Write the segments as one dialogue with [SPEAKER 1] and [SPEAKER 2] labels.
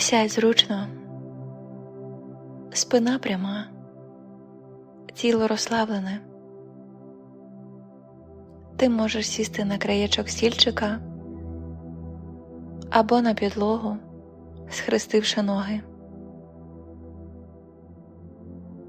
[SPEAKER 1] Сядь зручно, спина пряма, тіло розслаблене. Ти можеш сісти на краєчок стільчика або на підлогу, схрестивши ноги.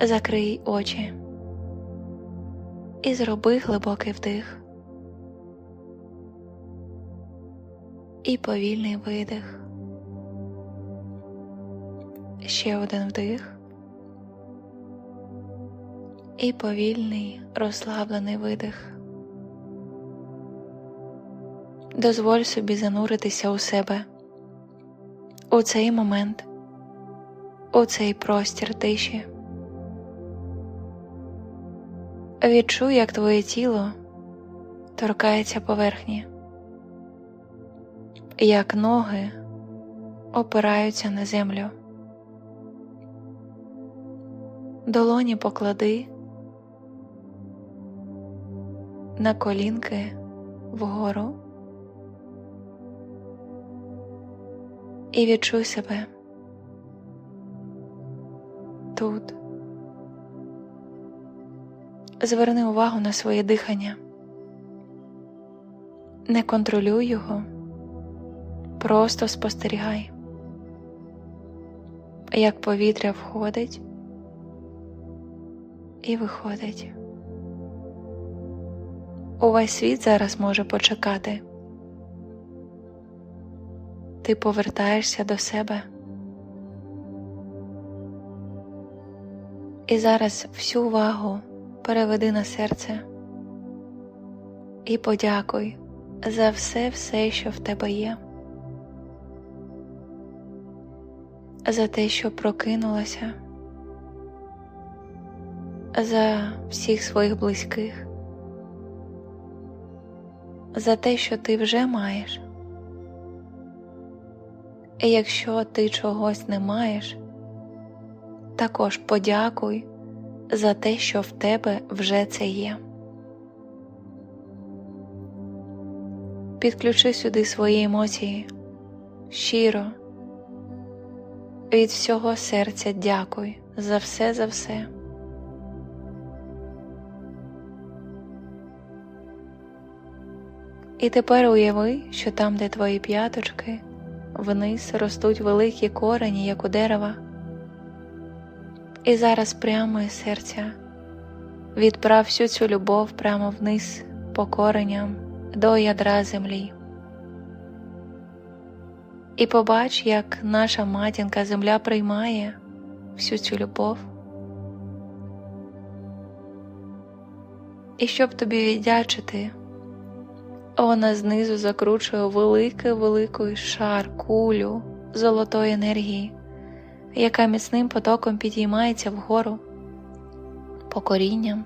[SPEAKER 1] Закрий очі і зроби глибокий вдих і повільний видих. Ще один вдих і повільний розслаблений видих. Дозволь собі зануритися у себе, у цей момент, у цей простір тиші. Відчуй, як твоє тіло торкається поверхні, як ноги опираються на землю. Долоні поклади на колінки вгору. І відчуй себе тут. Зверни увагу на своє дихання, не контролюй його, просто спостерігай, як повітря входить і виходить. Увесь світ зараз може почекати. Ти повертаєшся до себе. І зараз всю увагу переведи на серце і подякуй за все, все, що в тебе є, за те, що прокинулася, за всіх своїх близьких, за те, що ти вже маєш. І якщо ти чогось не маєш, також подякуй за те, що в тебе вже це є. Підключи сюди свої емоції щиро, від всього серця дякуй за все за все. І тепер уяви, що там, де твої п'яточки, вниз ростуть великі корені, як у дерева. І зараз прямо із серця відправ всю цю любов прямо вниз по кореням до ядра землі. І побач, як наша матінка земля приймає всю цю любов. І щоб тобі віддячити, вона знизу закручує великий великий шар кулю золотої енергії яка міцним потоком підіймається вгору по корінням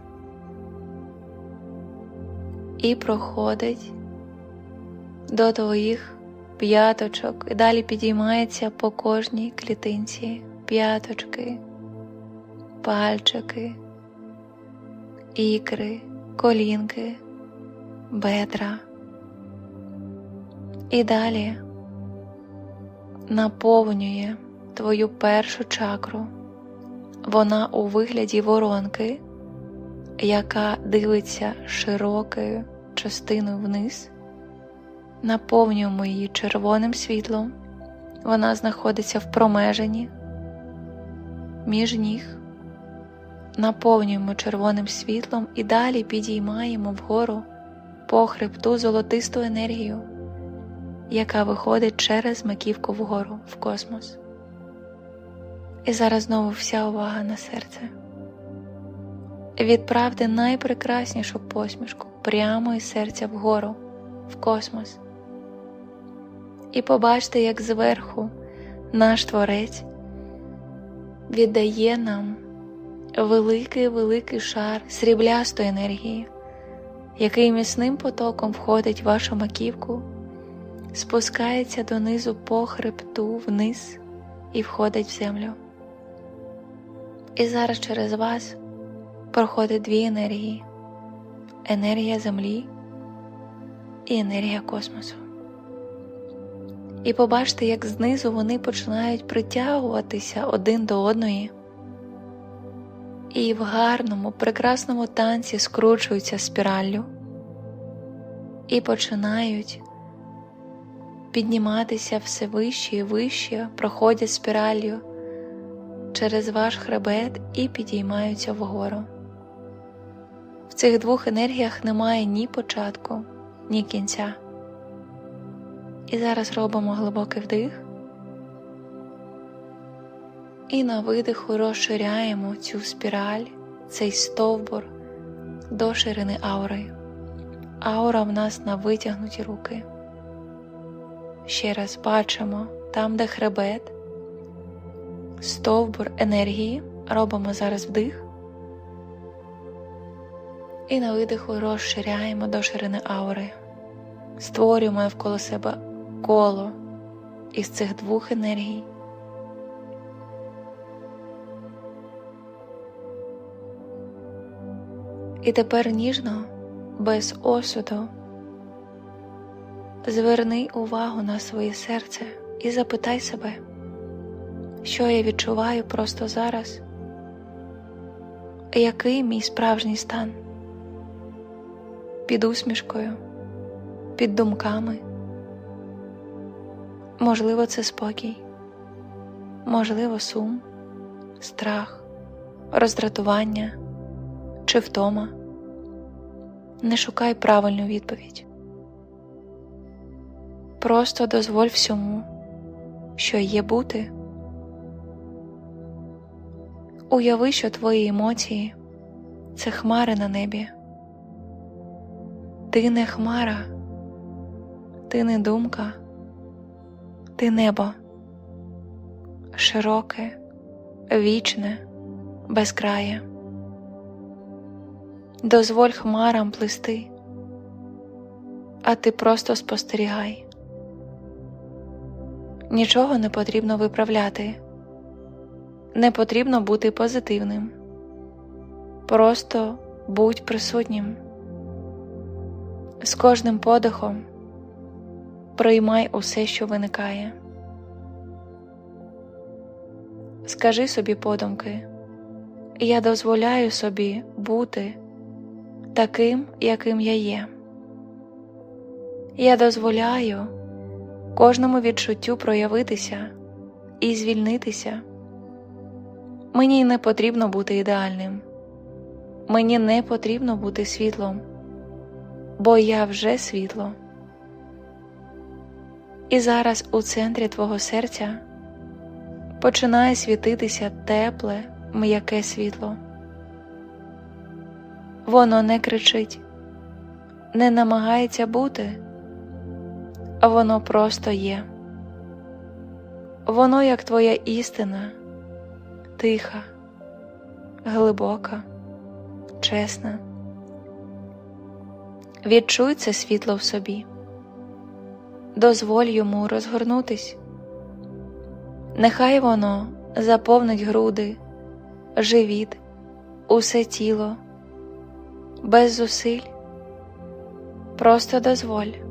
[SPEAKER 1] і проходить до твоїх п'яточок і далі підіймається по кожній клітинці п'яточки, пальчики, ікри, колінки, бедра. І далі наповнює твою першу чакру. Вона у вигляді воронки, яка дивиться широкою частиною вниз. Наповнюємо її червоним світлом. Вона знаходиться в промеженні між ніг. Наповнюємо червоним світлом і далі підіймаємо вгору по хребту золотисту енергію, яка виходить через маківку вгору в космос. І зараз знову вся увага на серце. Відправте найпрекраснішу посмішку прямо із серця вгору, в космос. І побачте, як зверху наш Творець віддає нам великий великий шар сріблястої енергії, який міцним потоком входить в вашу маківку, спускається донизу по хребту вниз і входить в землю. І зараз через вас проходить дві енергії енергія Землі і енергія космосу. І побачте, як знизу вони починають притягуватися один до одної. І в гарному, прекрасному танці скручуються спіраллю і починають підніматися все вище і вище, проходять спіраллю через ваш хребет і підіймаються вгору. В цих двох енергіях немає ні початку, ні кінця. І зараз робимо глибокий вдих. І на видиху розширяємо цю спіраль, цей стовбур до ширини аури. Аура в нас на витягнуті руки. Ще раз бачимо там, де хребет, стовбур енергії. Робимо зараз вдих. І на видиху розширяємо до ширини аури. Створюємо навколо себе коло із цих двох енергій. І тепер ніжно, без осуду, зверни увагу на своє серце і запитай себе, що я відчуваю просто зараз, який мій справжній стан? Під усмішкою, під думками. Можливо, це спокій, можливо, сум, страх, роздратування? Чи втома. Не шукай правильну відповідь. Просто дозволь всьому, що є бути. Уяви, що твої емоції це хмари на небі. Ти не хмара, ти не думка, ти небо, широке, вічне, безкрає. Дозволь хмарам плисти, а ти просто спостерігай. Нічого не потрібно виправляти, не потрібно бути позитивним. Просто будь присутнім. З кожним подихом приймай усе, що виникає. Скажи собі подумки, я дозволяю собі бути таким, яким я є. Я дозволяю кожному відчуттю проявитися і звільнитися. Мені не потрібно бути ідеальним, мені не потрібно бути світлом, бо я вже світло. І зараз у центрі твого серця починає світитися тепле, м'яке світло. Воно не кричить, не намагається бути, воно просто є. Воно як твоя істина, тиха, глибока, чесна. Відчуй це світло в собі, дозволь йому розгорнутись. Нехай воно заповнить груди, живіт, усе тіло без зусиль, просто дозволь.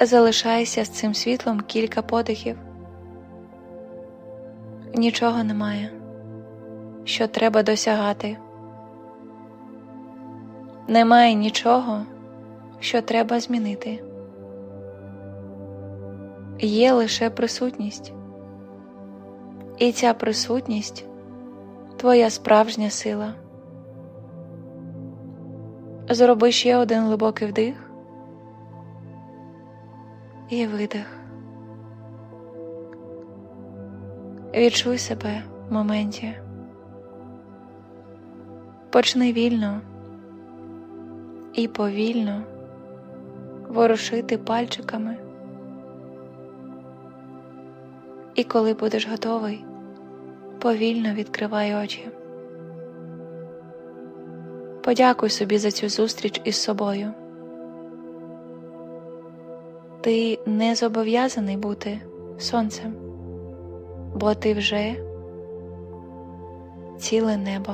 [SPEAKER 1] Залишайся з цим світлом кілька подихів. Нічого немає, що треба досягати. Немає нічого, що треба змінити. Є лише присутність, і ця присутність твоя справжня сила. Зроби ще один глибокий вдих і видих. Відчуй себе в моменті. Почни вільно і повільно ворушити пальчиками. І коли будеш готовий, повільно відкривай очі. Подякуй собі за цю зустріч із собою. Ти не зобов'язаний бути сонцем, бо ти вже ціле небо.